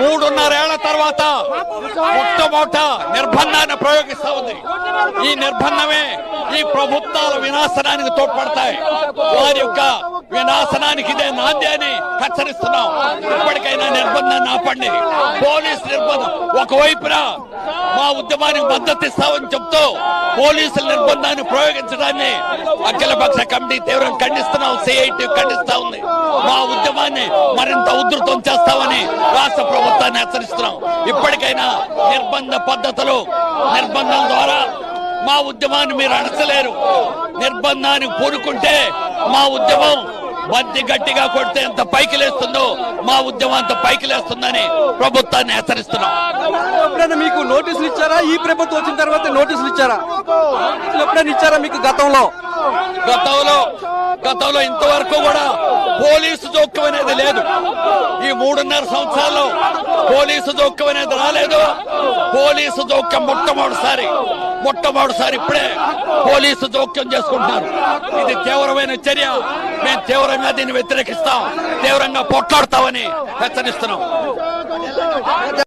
మూడున్నరేళ్ళ తర్వాత మొట్టమొదట నిర్బంధాన్ని ప్రయోగిస్తా ఉంది. ఈ నిర్బంధమే ఈ ప్రభుత్వాల వినాశనానికి తోడ్పడతాయి. వారి యొక్క వినాశనానికి ఇదే నాంది అని హెచ్చరిస్తున్నాం. ఇప్పటికైనా నిర్బంధాన్ని ఆపండి పోలీసు నిర్బంధం. ఒకవైపున మా ఉద్యమానికి మద్దతు ఇస్తామని చెప్తూ పోలీసుల నిర్బంధాన్ని ప్రయోగించడాన్ని అఖిలపక్ష కమిటీ తీవ్రంగా ఖండిస్తున్నాం సిఐటి ఖండిస్తా ఉంది. మా ఉద్యమాన్ని మరింత ఉధృతం చేస్తామని రాష్ట్ర ప్రభుత్వాన్ని హెచ్చరిస్తున్నాం. ఇప్పటికైనా నిర్బంధ పద్ధతులు నిర్బంధం ద్వారా మా ఉద్యమాన్ని మీరు అణచలేరు. నిర్బంధానికి పూనుకుంటే మా ఉద్యమం బంతి గట్టిగా కొడితే ఎంత పైకి లేస్తుందో మా ఉద్యమం అంత పైకి లేస్తుందని ప్రభుత్వాన్ని హెచ్చరిస్తున్నాం. ఎప్పుడైనా మీకు నోటీసులు ఇచ్చారా? ఈ ప్రభుత్వం వచ్చిన తర్వాత నోటీసులు ఇచ్చారా? ఎప్పుడైనా ఇచ్చారా మీకు గతంలో? గతంలో గతంలో ఇంతవరకు కూడా పోలీసు జోక్యం అనేది లేదు. ఈ మూడున్నర సంవత్సరాల్లో పోలీసు జోక్యం అనేది రాలేదు. పోలీసు జోక్యం మొట్టమొదటిసారి మొట్టమొదటిసారి ఇప్పుడే పోలీసు జోక్యం చేసుకుంటున్నారు. ఇది తీవ్రమైన చర్య. మేము తీవ్రంగా దీన్ని వ్యతిరేకిస్తాం. తీవ్రంగా పోట్లాడతామని హెచ్చరిస్తున్నాం.